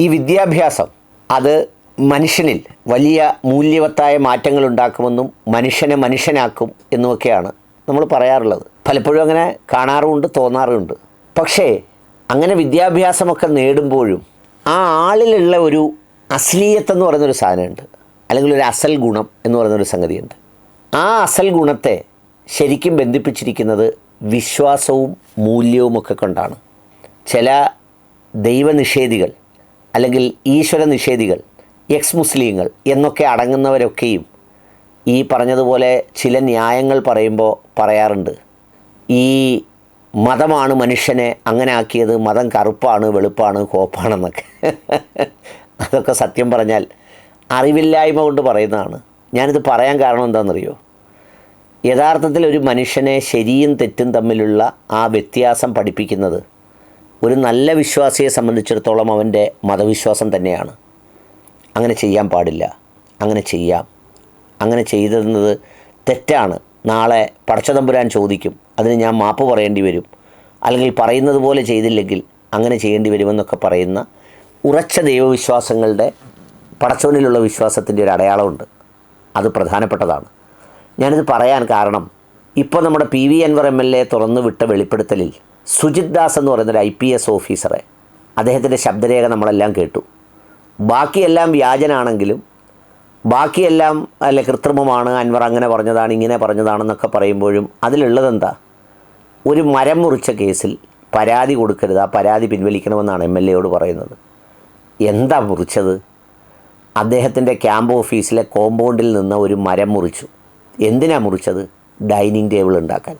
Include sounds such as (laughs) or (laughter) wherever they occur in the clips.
ഈ വിദ്യാഭ്യാസം അത് മനുഷ്യനിൽ വലിയ മൂല്യവത്തായ മാറ്റങ്ങൾ ഉണ്ടാക്കുമെന്നും മനുഷ്യനെ മനുഷ്യനാക്കും എന്നുമൊക്കെയാണ് നമ്മൾ പറയാറുള്ളത്. പലപ്പോഴും അങ്ങനെ കാണാറുമുണ്ട് തോന്നാറുമുണ്ട്. പക്ഷേ അങ്ങനെ വിദ്യാഭ്യാസമൊക്കെ നേടുമ്പോഴും ആ ആളിലുള്ള ഒരു അശ്ലീയത്വം എന്ന് പറയുന്നൊരു സാധനമുണ്ട്. അല്ലെങ്കിൽ ഒരു അസൽ ഗുണം എന്ന് പറയുന്നൊരു സംഗതിയുണ്ട്. ആ അസൽ ഗുണത്തെ ശരിക്കും ബന്ധിപ്പിച്ചിരിക്കുന്നത് വിശ്വാസവും മൂല്യവുമൊക്കെ കൊണ്ടാണ്. ചില ദൈവനിഷേധികൾ അല്ലെങ്കിൽ ഈശ്വര നിഷേധികൾ എക്സ് മുസ്ലിങ്ങൾ എന്നൊക്കെ അടങ്ങുന്നവരൊക്കെയും ഈ പറഞ്ഞതുപോലെ ചില ന്യായങ്ങൾ പറയുമ്പോൾ പറയാറുണ്ട്. ഈ മതമാണ് മനുഷ്യനെ അങ്ങനെ ആക്കിയത് മതം കറുപ്പാണ് വെളുപ്പാണ് കോപ്പാണെന്നൊക്കെ. (laughs) അതൊക്കെ സത്യം പറഞ്ഞാൽ അറിവില്ലായ്മ കൊണ്ട് പറയുന്നതാണ്. ഞാനിത് പറയാൻ കാരണം എന്താണെന്നറിയോ? യഥാർത്ഥത്തിൽ ഒരു മനുഷ്യനെ ശരിയും തെറ്റും തമ്മിലുള്ള ആ വ്യത്യാസം പഠിപ്പിക്കുന്നത് ഒരു നല്ല വിശ്വാസിയെ സംബന്ധിച്ചിടത്തോളം അവന്റെ മതവിശ്വാസം തന്നെയാണ്. അങ്ങനെ ചെയ്യാൻ പാടില്ല. അങ്ങനെ ചെയ്യാം. അങ്ങനെ ചെയ്തിരുന്നത് തെറ്റാണ്. നാളെ പടച്ചതമ്പുരാൻ ചോദിക്കും. അതിന് ഞാൻ മാപ്പ് പറയേണ്ടി വരും. അല്ലെങ്കിൽ പറയുന്നത് പോലെ ചെയ്തില്ലെങ്കിൽ അങ്ങനെ ചെയ്യേണ്ടി വരുമെന്നൊക്കെ പറയുന്ന ഉറച്ച ദൈവവിശ്വാസങ്ങളുടെ പടച്ചവനിലുള്ള വിശ്വാസത്തിന്റെ ഒരു അടയാളമുണ്ട്. അത് പ്രധാനപ്പെട്ടതാണ്. ഞാനിത് പറയാൻ കാരണം ഇപ്പോൾ നമ്മുടെ P V Anvar M L A തുറന്നു വിട്ട വെളിപ്പെടുത്തലിൽ സുജിത് ദാസ് എന്ന് പറയുന്നൊരു ഐ പി എസ് ഓഫീസറെ അദ്ദേഹത്തിന്റെ ശബ്ദരേഖ നമ്മളെല്ലാം കേട്ടു. ബാക്കിയെല്ലാം വ്യാജനാണെങ്കിലും ബാക്കിയെല്ലാം അല്ലെ കൃത്രിമമാണ് അൻവർ അങ്ങനെ പറഞ്ഞതാണ് ഇങ്ങനെ പറഞ്ഞതാണെന്നൊക്കെ പറയുമ്പോഴും അതിലുള്ളതെന്താ? ഒരു മരം മുറിച്ച കേസിൽ പരാതി കൊടുക്കരുത് ആ പരാതി പിൻവലിക്കണമെന്നാണ് എം എൽ എയോട് പറയുന്നത്. എന്താ മുറിച്ചത്? അദ്ദേഹത്തിന്റെ ക്യാമ്പ് ഓഫീസിലെ കോമ്പൗണ്ടിൽ നിന്ന് ഒരു മരം മുറിച്ചു. എന്തിനാ മുറിച്ചത്? ഡൈനിങ് ടേബിൾ ഉണ്ടാക്കാൻ.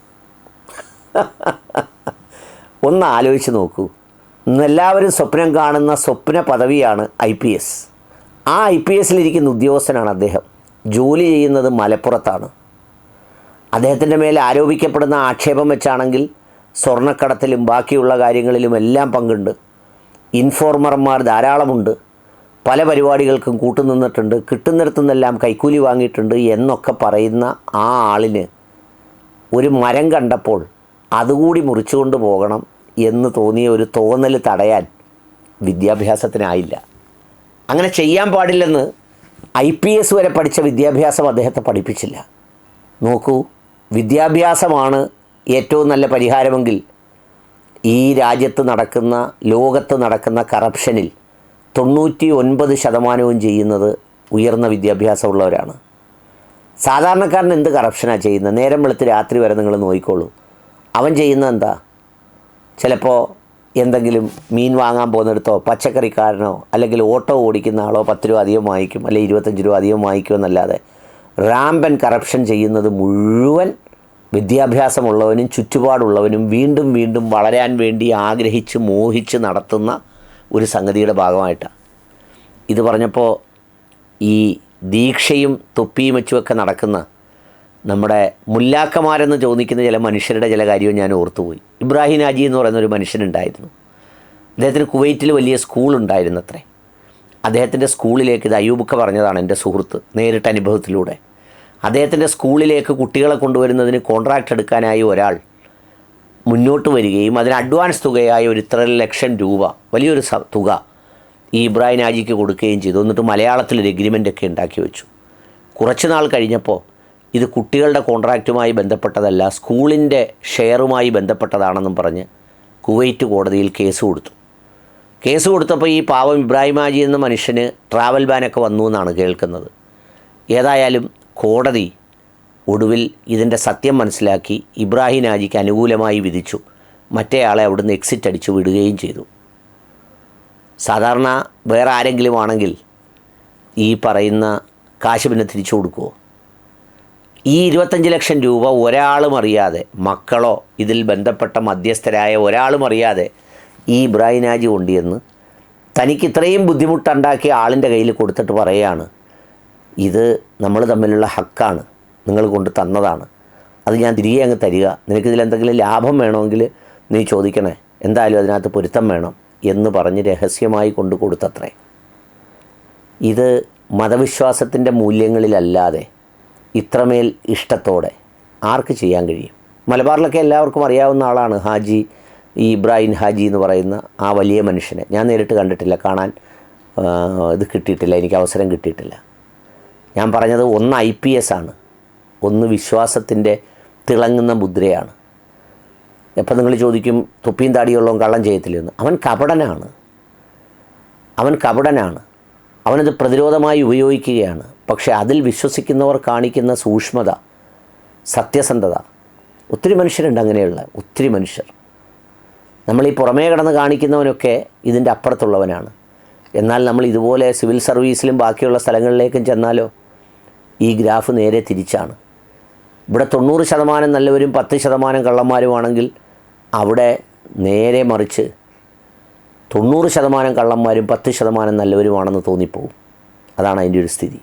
(laughs) ഒന്ന് ആലോചിച്ച് നോക്കൂ എല്ലാവരും സ്വപ്നം കാണുന്ന സ്വപ്ന പദവിയാണ് ഐ പി എസ്. ആ ഐ പി എസിലിരിക്കുന്ന ഉദ്യോഗസ്ഥനാണ് അദ്ദേഹം. ജോലി ചെയ്യുന്നത് മലപ്പുറത്താണ്. അദ്ദേഹത്തിന്റെ മേൽ ആരോപിക്കപ്പെടുന്ന ആക്ഷേപം വെച്ചാണെങ്കിൽ സ്വർണക്കടത്തിലും ബാക്കിയുള്ള കാര്യങ്ങളിലും എല്ലാം പങ്കുണ്ട്. ഇൻഫോർമർമാർ ധാരാളമുണ്ട്. പല പരിപാടികൾക്കും കൂട്ടുനിന്നിട്ടുണ്ട്. കിട്ടുന്നിടത്തു നിന്നെല്ലാം കൈക്കൂലി വാങ്ങിയിട്ടുണ്ട് എന്നൊക്കെ പറയുന്ന ആ ആളിന് ഒരു മരം കണ്ടപ്പോൾ അതുകൂടി മുറിച്ചുകൊണ്ട് പോകണം എന്ന് തോന്നിയ ഒരു തോന്നൽ തടയാൻ വിദ്യാഭ്യാസത്തിനായില്ല. അങ്ങനെ ചെയ്യാൻ പാടില്ലെന്ന് ഐ പി എസ് വരെ പഠിച്ച വിദ്യാഭ്യാസം അദ്ദേഹത്തെ പഠിപ്പിച്ചില്ല. നോക്കൂ വിദ്യാഭ്യാസമാണ് ഏറ്റവും നല്ല പരിഹാരമെങ്കിൽ ഈ രാജ്യത്ത് നടക്കുന്ന ലോകത്ത് നടക്കുന്ന കറപ്ഷനിൽ തൊണ്ണൂറ്റി ഒൻപത് ശതമാനവും ചെയ്യുന്നത് ഉയർന്ന വിദ്യാഭ്യാസമുള്ളവരാണ്. സാധാരണക്കാരൻ എന്ത് കറപ്ഷനാണ് ചെയ്യുന്നത്? നേരം വെളുത്ത് രാത്രി വരെ നിങ്ങൾ നോക്കിക്കോളൂ അവൻ ചെയ്യുന്നത് എന്താ? ചിലപ്പോൾ എന്തെങ്കിലും മീൻ വാങ്ങാൻ പോകുന്നിടത്തോ പച്ചക്കറിക്കാരനോ അല്ലെങ്കിൽ ഓട്ടോ ഓടിക്കുന്ന ആളോ പത്ത് രൂപ അധികം വാങ്ങിക്കും അല്ലെങ്കിൽ ഇരുപത്തഞ്ച് രൂപ അധികം വാങ്ങിക്കുമെന്നല്ലാതെ റാമ്പൻ കറപ്ഷൻ ചെയ്യുന്നത് മുഴുവൻ വിദ്യാഭ്യാസമുള്ളവനും ചുറ്റുപാടുള്ളവനും വീണ്ടും വീണ്ടും വളരാൻ വേണ്ടി ആഗ്രഹിച്ച് മോഹിച്ച് നടത്തുന്ന ഒരു സംഗതിയുടെ ഭാഗമായിട്ടാണ്. ഇത് പറഞ്ഞപ്പോൾ ഈ ദീക്ഷയും തൊപ്പിയും വെച്ചുമൊക്കെ നടക്കുന്ന നമ്മുടെ മുല്ലാക്കമാരെന്ന് ചോദിക്കുന്ന ചില മനുഷ്യരുടെ ചില കാര്യവും ഞാൻ ഓർത്തുപോയി. ഇബ്രാഹിം ഹാജി എന്ന് പറയുന്ന ഒരു മനുഷ്യനുണ്ടായിരുന്നു. അദ്ദേഹത്തിന് കുവൈറ്റിൽ വലിയ സ്കൂൾ ഉണ്ടായിരുന്നു അത്രേ അദ്ദേഹത്തിന്റെ സ്കൂളിലേക്ക് ഇത് അയ്യൂബുക്ക പറഞ്ഞതാണ് എന്റെ സുഹൃത്ത് നേരിട്ട അനുഭവത്തിലൂടെ. അദ്ദേഹത്തിന്റെ സ്കൂളിലേക്ക് കുട്ടികളെ കൊണ്ടുവരുന്നതിന് കോൺട്രാക്റ്റ് എടുക്കാനായി ഒരാൾ മുന്നോട്ട് വരികയും അതിന് അഡ്വാൻസ് തുകയായി ഒരു ഇത്ര ലക്ഷം രൂപ വലിയൊരു തുക ഈ ഇബ്രാഹിം ഹാജിക്ക് കൊടുക്കുകയും ചെയ്തു. എന്നിട്ട് മലയാളത്തിലൊരു എഗ്രിമെന്റ് ഒക്കെ ഉണ്ടാക്കി വെച്ചു. കുറച്ച് നാൾ കഴിഞ്ഞപ്പോൾ ഇത് കുട്ടികളുടെ കോൺട്രാക്റ്റുമായി ബന്ധപ്പെട്ടതല്ല സ്കൂളിന്റെ ഷെയറുമായി ബന്ധപ്പെട്ടതാണെന്നും പറഞ്ഞ് കുവൈറ്റ് കോടതിയിൽ കേസ് കൊടുത്തു. കേസ് കൊടുത്തപ്പോൾ ഈ പാവം ഇബ്രാഹിം ആജി എന്ന മനുഷ്യന് ട്രാവൽ ബാനൊക്കെ വന്നു എന്നാണ് കേൾക്കുന്നത്. ഏതായാലും കോടതി ഒടുവിൽ ഇതിന്റെ സത്യം മനസ്സിലാക്കി ഇബ്രാഹിം ആജിക്ക് അനുകൂലമായി വിധിച്ചു. മറ്റേയാളെ അവിടുന്ന് എക്സിറ്റ് അടിച്ചു വിടുകയും ചെയ്തു. സാധാരണ വേറെ ആരെങ്കിലും ആണെങ്കിൽ ഈ പറയുന്ന കാശ് പിന്നെ തിരിച്ചു കൊടുക്കുമോ ഈ ഇരുപത്തഞ്ച് ലക്ഷം രൂപ ഒരാളും അറിയാതെ മക്കളോ ഇതിൽ ബന്ധപ്പെട്ട മധ്യസ്ഥരായ ഒരാളും അറിയാതെ ഈ ഇബ്രാഹിം രാജി കൊണ്ടുവന്ന് തനിക്ക് ഇത്രയും ബുദ്ധിമുട്ടുണ്ടാക്കിയ ആളിന്റെ കയ്യിൽ കൊടുത്തിട്ട് പറയുകയാണ് ഇത് നമ്മൾ തമ്മിലുള്ള ഹക്കാണ്. നിങ്ങൾ കൊണ്ട് തന്നതാണ്. അത് ഞാൻ തിരികെ അങ്ങ് തരിക. നിനക്കിതിൽ എന്തെങ്കിലും ലാഭം വേണമെങ്കിൽ നീ ചോദിക്കണേ. എന്തായാലും അതിനകത്ത് പൊരുത്തം വേണം എന്ന് പറഞ്ഞ് രഹസ്യമായി കൊണ്ടു കൊടുത്തത്രേ. ഇത് മതവിശ്വാസത്തിന്റെ മൂല്യങ്ങളിലല്ലാതെ ഇത്രമേൽ ഇഷ്ടത്തോടെ ആർക്ക് ചെയ്യാൻ കഴിയും? മലബാറിലൊക്കെ എല്ലാവർക്കും അറിയാവുന്ന ആളാണ് ഹാജി ഈ ഇബ്രാഹിം ഹാജി എന്ന് പറയുന്ന ആ വലിയ മനുഷ്യനെ. ഞാൻ നേരിട്ട് കണ്ടിട്ടില്ല കാണാൻ ഇത് കിട്ടിയിട്ടില്ല എനിക്ക് അവസരം കിട്ടിയിട്ടില്ല. ഞാൻ പറഞ്ഞത് ഒന്ന് ഐ പി എസ് ആണ്. ഒന്ന് വിശ്വാസത്തിന്റെ തിളങ്ങുന്ന മുദ്രയാണ്. എപ്പം നിങ്ങൾ ചോദിക്കും തുപ്പിയും താടിയുള്ളവൻ കള്ളം ചെയ്യത്തില്ലെന്ന് അവൻ കപടനാണ്. അവൻ കപടനാണ്. അവനത് പ്രതിരോധമായി ഉപയോഗിക്കുകയാണ്. പക്ഷേ അതിൽ വിശ്വസിക്കുന്നവർ കാണിക്കുന്ന സൂക്ഷ്മത സത്യസന്ധത ഒത്തിരി മനുഷ്യരുണ്ട് അങ്ങനെയുള്ള ഒത്തിരി മനുഷ്യർ. നമ്മൾ ഈ പുറമേ കിടന്ന് കാണിക്കുന്നവനൊക്കെ ഇതിന്റെ അപ്പുറത്തുള്ളവനാണ്. എന്നാൽ നമ്മൾ ഇതുപോലെ സിവിൽ സർവീസിലും ബാക്കിയുള്ള സ്ഥലങ്ങളിലേക്കും ചെന്നാലോ ഈ ഗ്രാഫ് നേരെ തിരിച്ചാണ്. ഇവിടെ തൊണ്ണൂറ് ശതമാനം നല്ലവരും പത്ത് ശതമാനം കള്ളന്മാരുമാണെങ്കിൽ അവിടെ നേരെ മറിച്ച് തൊണ്ണൂറ് ശതമാനം കള്ളന്മാരും പത്ത് ശതമാനം നല്ലവരുമാണെന്ന് തോന്നിപ്പോവും. അതാണ് അതിന്റെ ഒരു സ്ഥിതി.